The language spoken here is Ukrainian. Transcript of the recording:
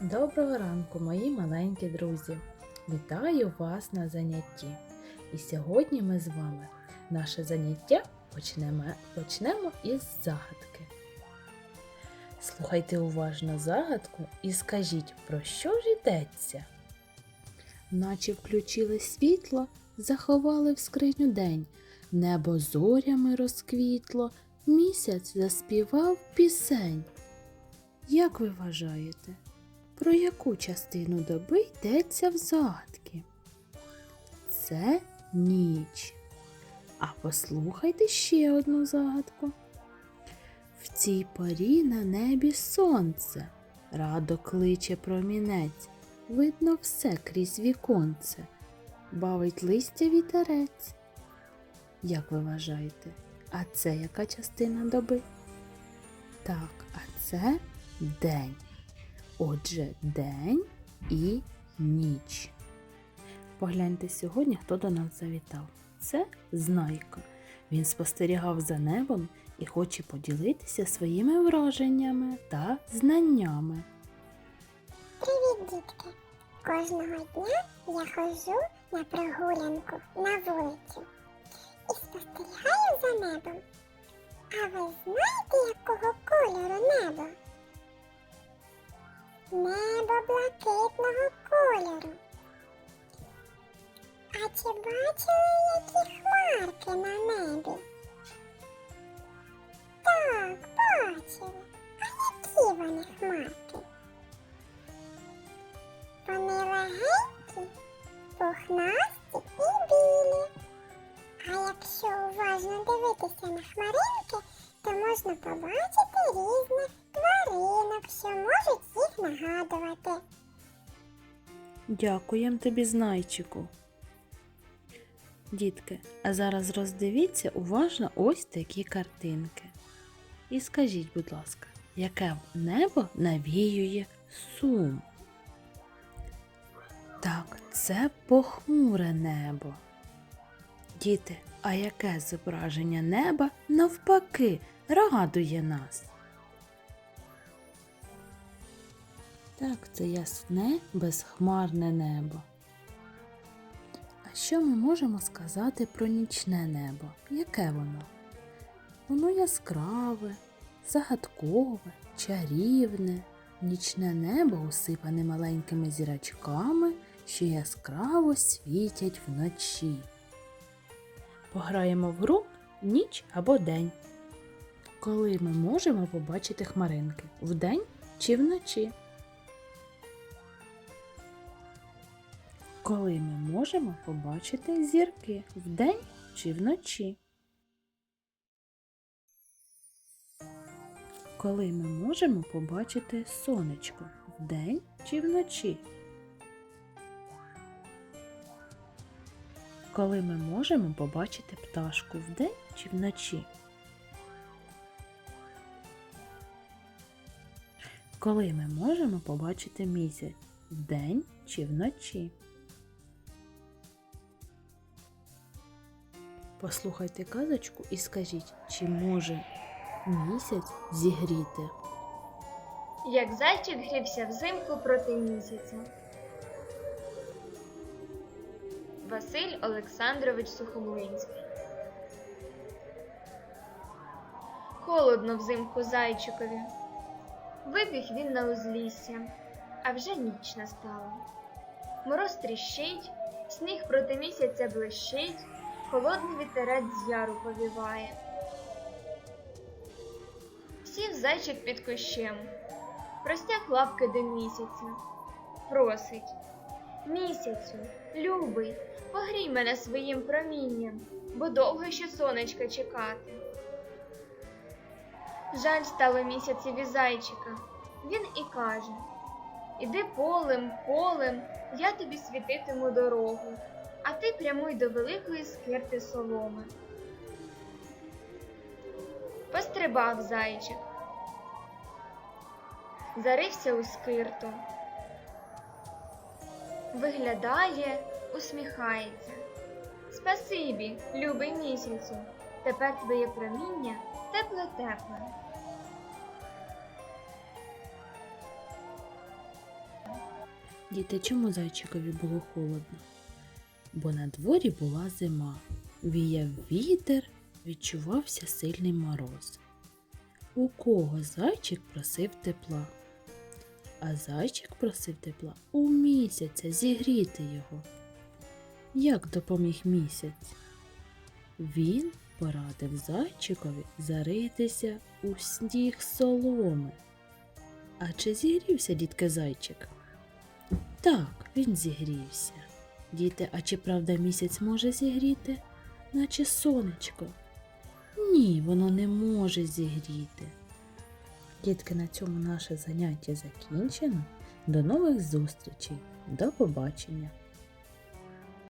Доброго ранку, мої маленькі друзі! Вітаю вас на занятті. І сьогодні ми з вами наше заняття почнемо, почнемо із загадки. Слухайте уважно загадку і скажіть, про що ж йдеться? Наче включили світло, заховали в скриню день, небо зорями розквітло, місяць заспівав пісень. Як ви вважаєте? Про яку частину доби йдеться в загадки? Це ніч. А послухайте ще одну загадку. В цій порі на небі сонце, радо кличе промінець, видно все крізь віконце, бавить листя вітерець. Як ви вважаєте, а це яка частина доби? Так, а це день. Отже, день і ніч. Погляньте сьогодні, хто до нас завітав. Це Знайка. Він спостерігав за небом і хоче поділитися своїми враженнями та знаннями. Привіт, дітки! Кожного дня я ходжу на прогулянку на вулицю і спостерігаю за небом. А ви знаєте, якого можна побачити різних тваринок, що можуть їх нагадувати. Дякуємо тобі, знайчику. Дітки, а зараз роздивіться уважно ось такі картинки. І скажіть, будь ласка, яке небо навіює сум? Так, це похмуре небо. Діти, а яке зображення неба навпаки радує нас? Так, це ясне, безхмарне небо. А що ми можемо сказати про нічне небо? Яке воно? Воно яскраве, загадкове, чарівне. Нічне небо усипане маленькими зірочками, що яскраво світять вночі. Пограємо в гру ніч або день. Коли ми можемо побачити хмаринки вдень чи вночі? Коли ми можемо побачити зірки вдень чи вночі? Коли ми можемо побачити сонечко вдень чи вночі? Коли ми можемо побачити пташку вдень чи вночі? Коли ми можемо побачити місяць вдень чи вночі? Послухайте казочку і скажіть, чи може місяць зігріти? Як зайчик грівся взимку проти місяця. Василь Олександрович Сухомлинський. Холодно взимку зайчикові. Вибіг він на узлісся, а вже ніч настала. Мороз тріщить, сніг проти місяця блищить, холодний вітерець з яру повіває. Сів зайчик під кущем, простяг лапки до місяця, просить місяцю, любий, погрій мене своїм промінням, бо довго ще сонечка чекати. Жаль стало місяцеві зайчика. Він і каже Іди полем, полем, я тобі світитиму дорогу, а ти прямуй до великої скирти соломи. Пострибав зайчик, зарився у скирту, виглядає, усміхається. Спасибі, любий місяцю, тепер твоє проміння тепле-тепле. Діти, чому зайчикові було холодно? Бо на дворі була зима. Віяв вітер, відчувався сильний мороз. У кого зайчик просив тепла? А зайчик просив тепла у місяця зігріти його. Як допоміг місяць? Він порадив зайчикові заритися у сніг соломи. А чи зігрівся дітки зайчик? Так, він зігрівся. Діти, а чи правда місяць може зігріти, наче сонечко? Ні, воно не може зігріти. Дітки, на цьому наше заняття закінчено. До нових зустрічей. До побачення!